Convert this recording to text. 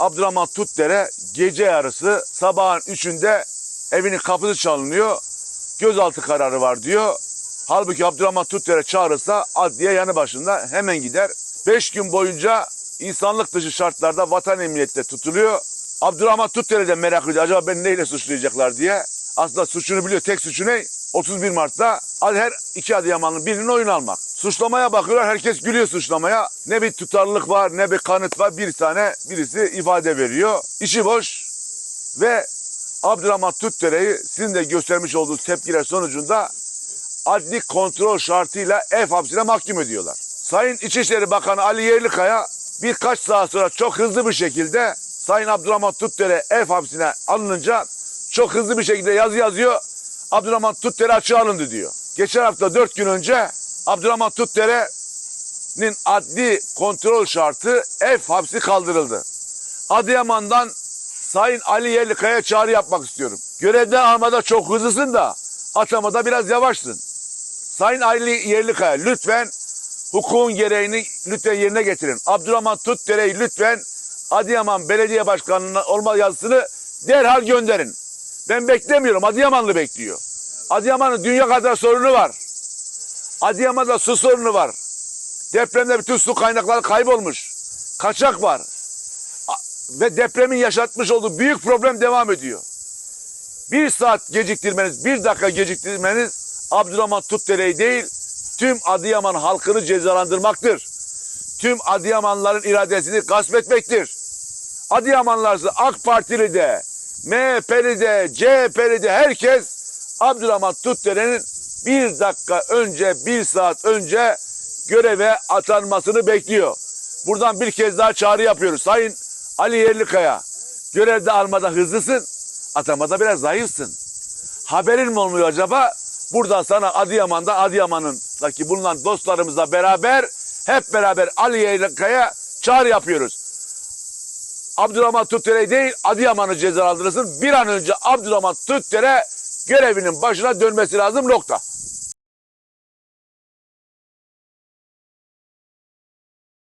Abdurrahman Tutdere gece yarısı sabahın üçünde evinin kapısı çalınıyor. Gözaltı kararı var diyor. Halbuki Abdurrahman Tutdere çağırırsa adliye yanı başında hemen gider. Beş gün boyunca insanlık dışı şartlarda vatan emniyette tutuluyor. Abdurrahman Tutdere de merak ediyor. Acaba beni neyle suçlayacaklar diye. Aslında suçunu biliyor. Tek suçu ne? 31 Mart'ta her iki Adıyamanlı birinin oyun almak. Suçlamaya bakıyorlar. Herkes gülüyor suçlamaya. Ne bir tutarlılık var ne bir kanıt var. Bir tane birisi ifade veriyor. İşi boş. Ve Abdurrahman Tutdere'yi sizin de göstermiş olduğunuz tepkiler sonucunda adli kontrol şartıyla ev hapsine mahkum ediyorlar. Sayın İçişleri Bakanı Ali Yerlikaya birkaç saat sonra çok hızlı bir şekilde Sayın Abdurrahman Tutdere ev hapsine alınınca çok hızlı bir şekilde yazı yazıyor. Abdurrahman Tutdere açığa alındı diyor. Geçen hafta dört gün önce Abdurrahman Tutdere'nin adli kontrol şartı ev hapsi kaldırıldı. Adıyaman'dan Sayın Ali Yerlikaya çağrı yapmak istiyorum. Görevden almada çok hızlısın da atamada biraz yavaşsın. Sayın Ali Yerlikaya lütfen hukukun gereğini lütfen yerine getirin. Abdurrahman Tutdere'yi lütfen Adıyaman Belediye Başkanı'na olma yazısını derhal gönderin. Ben beklemiyorum. Adıyamanlı bekliyor. Adıyaman'ın dünya kadar sorunu var. Adıyaman'da su sorunu var. Depremde bütün su kaynakları kaybolmuş. Kaçak var. Ve depremin yaşatmış olduğu büyük problem devam ediyor. Bir saat geciktirmeniz, bir dakika geciktirmeniz Abdurrahman Tutdere'yi değil, tüm Adıyaman halkını cezalandırmaktır. Tüm Adıyamanların iradesini gasp etmektir. Adıyamanlılarsa AK Partili de, MHP'li de, CHP'li de herkes Abdurrahman Tutdere'nin bir dakika önce, bir saat önce göreve atanmasını bekliyor. Buradan bir kez daha çağrı yapıyoruz. Sayın Ali Yerlikaya, görevde almada hızlısın, atamada biraz zayıfsın. Haberin mi olmuyor acaba? Buradan sana Adıyaman'da, Adıyaman'ındaki bulunan dostlarımızla beraber hep beraber Ali Yerlikaya çağrı yapıyoruz. Abdurrahman Tutdere değil Adıyaman'ı cezalandırırsın. Bir an önce Abdurrahman Tutdere görevinin başına dönmesi lazım nokta.